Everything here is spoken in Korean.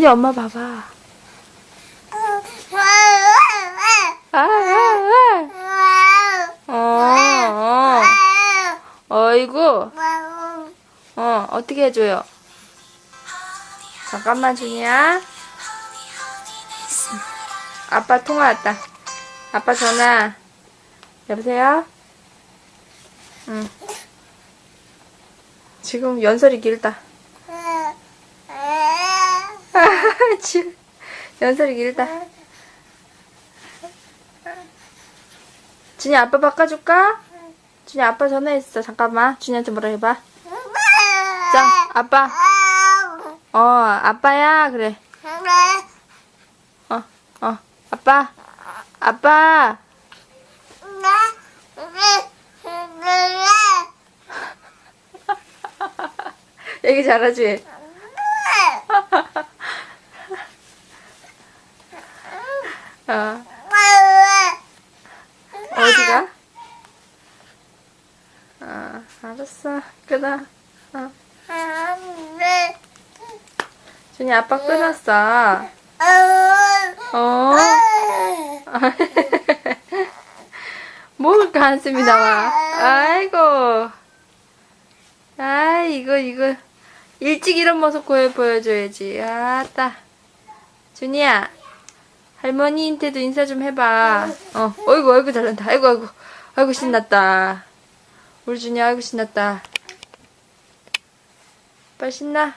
준이 엄마 봐봐. 아, 아, 아. 어, 어. 어이구. 어, 어떻게 해줘요? 잠깐만, 준이야. 아빠 통화 왔다. 아빠 전화. 여보세요? 응. 지금 연설이 길다. 지금 연설이 길다. 준이 아빠 바꿔줄까? 준이 아빠 전화했어. 잠깐만. 준이한테 뭐라 해봐. 자, 아빠. 어, 아빠야. 그래. 어, 어. 아빠. 아빠. 얘기 잘하지? 어. 어디가? 아, 알았어. 끊어. 어. 준이 아빠 끊었어. 어? 먹을 까 한숨이 나와. 아이고. 아, 이거, 이거. 일찍 이런 모습 보여, 보여줘야지. 아따. 준이야. 할머니한테도 인사 좀 해봐. 어, 어이구, 어이구, 잘한다. 아이고, 아이고. 아이고, 신났다. 우리 준이 아이고, 신났다. 빨리 신나.